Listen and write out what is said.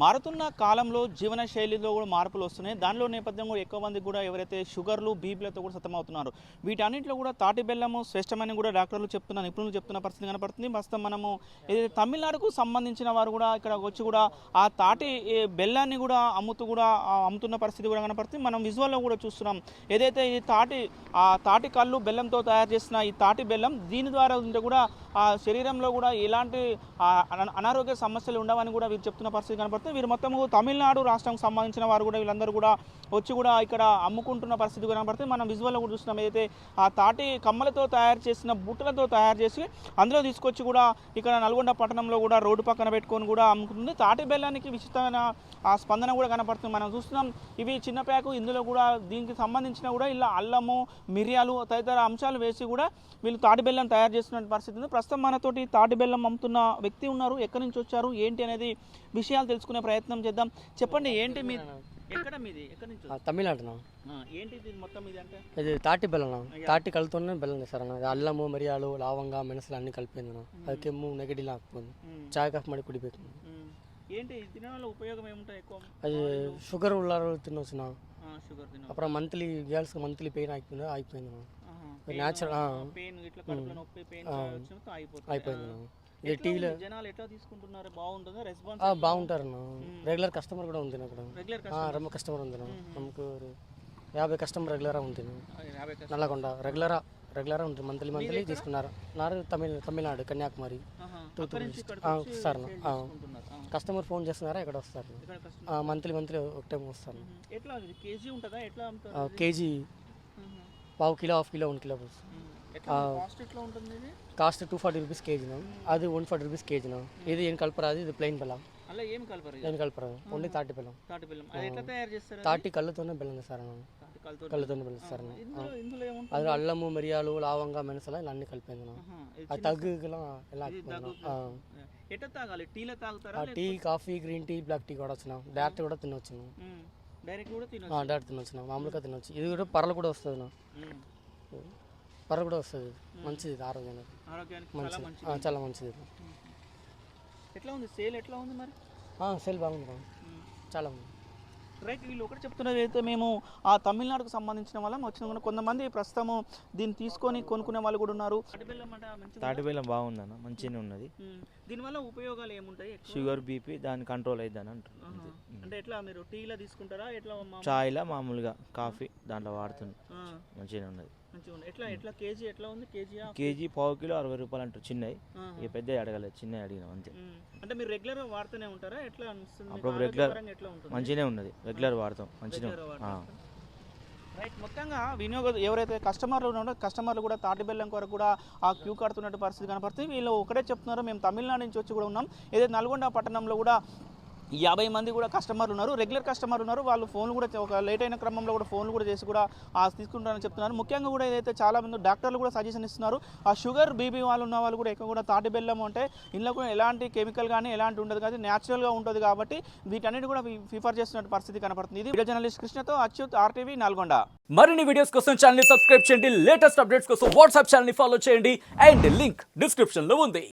మారుతున్న కాలంలో జీవన శైలిలో కూడా మార్పులు వస్తున్నాయి. దానిలో నేపథ్యంలో ఎక్కువ మంది కూడా ఎవరైతే షుగర్లు బీపీలతో కూడా సతమవుతున్నారు వీటన్నింటిలో కూడా తాటి బెల్లము శ్రేష్టమని కూడా డాక్టర్లు చెప్తున్న నిపుణులు చెప్తున్న పరిస్థితి కనపడుతుంది. ప్రస్తుతం మనము ఏదైతే తమిళనాడుకు సంబంధించిన వారు కూడా ఇక్కడ వచ్చి కూడా ఆ తాటి బెల్లాన్ని కూడా అమ్ముతూ కూడా అమ్ముతున్న పరిస్థితి కూడా కనపడుతుంది. మనం విజువల్లో కూడా చూస్తున్నాం. ఏదైతే ఈ తాటి ఆ తాటి కళ్ళు బెల్లంతో తయారు చేసిన ఈ తాటి బెల్లం దీని ద్వారా ఉంటే కూడా ఆ శరీరంలో కూడా ఎలాంటి అన- అనారోగ్య సమస్యలు ఉండవని కూడా వీరు చెప్తున్న పరిస్థితి కనపడుతుంది. వీరు మొత్తము తమిళనాడు రాష్ట్రానికి సంబంధించిన వారు కూడా వీళ్ళందరూ కూడా వచ్చి కూడా ఇక్కడ అమ్ముకుంటున్న పరిస్థితి కనబడుతుంది. మనం విజువల్లో కూడా చూసినాం ఏదైతే ఆ తాటి కమ్మలతో తయారు చేసిన బుట్టలతో తయారు చేసి అందులో తీసుకొచ్చి కూడా ఇక్కడ నల్గొండ పట్టణంలో కూడా రోడ్డు పక్కన పెట్టుకొని కూడా అమ్ముకుంటుంది. తాటి బెల్లానికి విచిత్రమైన ఆ స్పందన కూడా కనపడుతుంది. మనం చూస్తున్నాం ఇవి చిన్న ప్యాకు ఇందులో కూడా దీనికి సంబంధించిన కూడా ఇలా అల్లము మిరియాలు తదితర అంశాలు వేసి కూడా వీళ్ళు తాటి బెల్లం తయారు చేస్తున్న పరిస్థితి ఉంది. ప్రస్తుతం మనతోటి తాటి బెల్లం అమ్ముతున్న వ్యక్తి ఉన్నారు. ఎక్కడి నుంచి వచ్చారు? ఏంటి అనేది విషయాలు తెలుసుకునే తెలుసుకునే ప్రయత్నం చేద్దాం. చెప్పండి ఏంటి మీ ఎక్కడ మీది? నుంచి? తమిళనాడునా ఏంటి మొత్తం ఇది అంటే? ఇది తాటి బెల్లం తాటి కలుతోనే బెల్లం సార్ అన్న. అల్లము మిరియాలు లావంగా మెనసలు అన్ని కలిపింది అది కెమ్ము నెగటివ్ లాక్కుంది చాయ్ కాఫ్ మడి ಕುಡಿಬೇಕು ఏంటి తినడం వల్ల ఉపయోగం ఏముంటాయి ఎక్కువ? అది షుగర్ ఉల్లారు తినొచ్చున షుగర్ తిన అప్పుడు మంత్లీ గర్ల్స్ మంత్లీ పెయిన్ ఆగిపోయింది ఆగిపోయింది నేచురల్ పెయిన్ ఇట్లా కడుపులో నొప్పి పెయిన్ అయిపోయింది టీవీలో? జనాలు ఎట్లా తీసుకుంటున్నారు? బాగుంటుందా? రెస్పాన్స్ బాగుంటారన్న. రెగ్యులర్ కస్టమర్ కూడా ఉంది అక్కడ రెగ్యులర్ కస్టమర్ ఉంది నమ్మకు యాభై కస్టమర్ రెగ్యులర్ ఉంది నల్లగొండ. రెగ్యులర్ రెగ్యులర్ ఉంటుంది. మంత్లీ మంత్లీ తీసుకున్నారు. నారు తమిళ తమిళనాడు కన్యాకుమారి. వస్తారు. చేసుకుంటున్నారు. ఆ. కస్టమర్ ఫోన్ చేస్తున్నారా? ఇక్కడ వస్తారు? మంత్లీ మంత్లీ ఒక టైం ఇది కేజీ. పావు kilo half kilo one kilo hmm. Cost two forty rupees KG అది వన్ ఫార్టీ రూపీస్ కేజీ ఇది ఏం కలపరాదు ఇది ప్లెయిన్ బెల్లం. ఏం కలపరాదు ఓన్లీ తాటి బెల్లం. తాటి hmm. కళ్ళతోనే బెల్లం సార్ కళ్ళతోనే? బెల్లం సార్ అది అల్లము మిరియాలు లావంగా మెనసలా ఇలా అన్ని కలిపింది అది తగ్గులా ఎలా tea coffee green tea black tea కూడా వచ్చినాం డైరెక్ట్ కూడా తినొచ్చు డైరెక్ట్ కూడా తినొచ్చు. మామూలుగా తినొచ్చు. ఇది కూడా పర్లు కూడా వస్తుంది పర్లు కూడా వస్తుంది. మంచిది ఆరోగ్యానికి. ఆరోగ్యానికి చాలా మంచిది. మంచిది. ఆ, చాలా మంచిది ఇది. ఎట్లా ఉంది? సేల్ ఎట్లా ఉంది మరి? ఆ, సెల్ బాగుంది. చాలా బాగుంది. రైట్ వీళ్ళు ఒకటి చెప్తున్నది అయితే మేము ఆ తమిళనాడుకు సంబంధించిన వాళ్ళం వచ్చిన కూడా కొంతమంది ప్రస్తుతము దీన్ని తీసుకొని కొనుక్కునే వాళ్ళు కూడా ఉన్నారు. తాటిబెల్లం బాగుందన్న మంచిగానే ఉన్నది. దీనివల్ల ఉపయోగాలు ఏముంటాయి? ఎక్కువ? షుగర్ బీపీ దాని కంట్రోల్ అయిద్దని అంటారు ఆహా. అంతే. అంటే ఎట్లా మీరు టీలో తీసుకుంటారా? ఎట్లా మా- చాయ్లా మామూలుగా కాఫీ. దాంట్లో వాడుతుంది మంచిగానే ఉన్నది. ఎట్లా ఎట్లా కేజీ ఎట్లా ఉంది? కేజీ కేజీ పావు కిలో అరవై రూపాయలు అంటారు. చిన్నవి. ఇక పెద్దవి అడగలేదు. చిన్నవి అడిగినాం అంతే. అంటే మీరు రెగ్యులర్ వాడుతూనే ఉంటారా? ఎట్లా అప్పుడు రెగ్యులర్ మంచిగానే ఉన్నది. రెగ్యులర్ వాడతాం. మంచిగా రైట్. మొత్తంగా వినియోగ ఎవరైతే కస్టమర్లు ఉన్నారో కస్టమర్లు కూడా తాటి బెల్లం కొరకు కూడా ఆ క్యూ కడుతున్నట్టు పరిస్థితి కనపడుతుంది. వీళ్ళు ఒకటే చెప్తున్నారు. మేము తమిళనాడు నుంచి వచ్చి కూడా ఉన్నాం. ఏదైతే నల్గొండ పట్టణంలో కూడా యాభై మంది కూడా కస్టమర్లు ఉన్నారు రెగ్యులర్ కస్టమర్ ఉన్నారు. వాళ్ళు ఫోన్లు కూడా ఒక లేట్ అయిన క్రమంలో కూడా ఫోన్లు కూడా చేసి కూడా ఆ తీసుకుంటారని చెప్తున్నారు. ముఖ్యంగా కూడా ఏదైతే చాలా మంది డాక్టర్లు కూడా సజెషన్ ఇస్తున్నారు ఆ షుగర్ బీబీ వాళ్ళు ఉన్న వాళ్ళు కూడా ఎక్కువ కూడా తాటి బెల్లం అంటే ఇందులో కూడా ఎలాంటి కెమికల్ కానీ ఎలాంటి ఉండదు. కానీ న్యాచురల్గా ఉంటుంది కాబట్టి వీటన్నిటి కూడా ప్రిఫర్ చేస్తున్న పరిస్థితి కనపడుతుంది. ఇది వీడియో జర్నలిస్ట్ కృష్ణతో అచ్యుత్ ఆర్టీవీ నల్గొండ. మరిన్ని వీడియోస్ కోసం ఛానల్ సబ్స్క్రైబ్ చేయండి. లేటెస్ట్ అప్డేట్స్ కోసం వాట్సాప్ ఛానల్ ఫాలో చేయండి. అండ్ లింక్ డిస్క్రిప్షన్లో ఉంది.